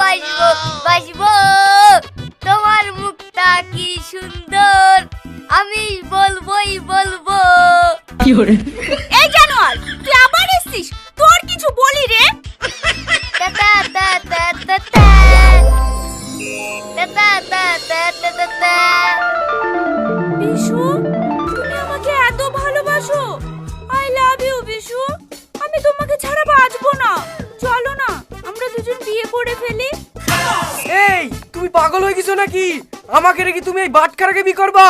বাসবো বাসবো তোমার মুখটা কি সুন্দর? আমি বলবোই বলব। কি হরে এই জানোয়ার তুই আবার এসছিস? তোর কিছু বলি রে। বিশু তুমি আমাকে এত ভালোবাসো। I love you Bishu. বিয়ে করে ফেলি। এই তুমি পাগল হয়ে গেছো নাকি? আমাকে রেখে তুমি এই বাটখারাকে বি করবা?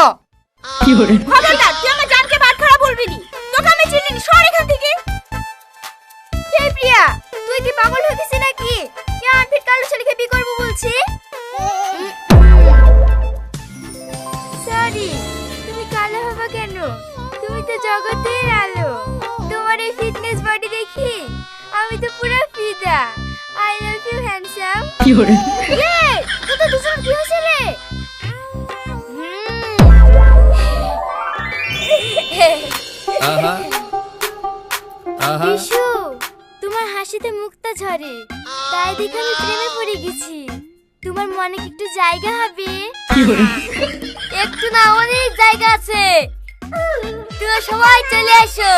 খবরদার তুই আমার জানকে বাদ খারাপ বলবি নি। তোকে আমি চিনি নি সর এখান থেকে। এই প্রিয়া? তুই কি পাগল হয়ে গেছিস নাকি? কে আনফিট কালো ছেলেকে বিয়ে করব বলছি? সরি তুমি কালো হবে কেন? তুমি তো জগতের কি হরে এ তোদের দুজন কি হয়েছে রে বিশু তোমার হাসিতে মুক্তা ঝরে। তাই দেখে আমি প্রেমে পড়ে গেছি। তোমার মনে কি একটু জায়গা হবে? একটু না অনেক জায়গা আছে। তোমরা সবাই চলে আসো।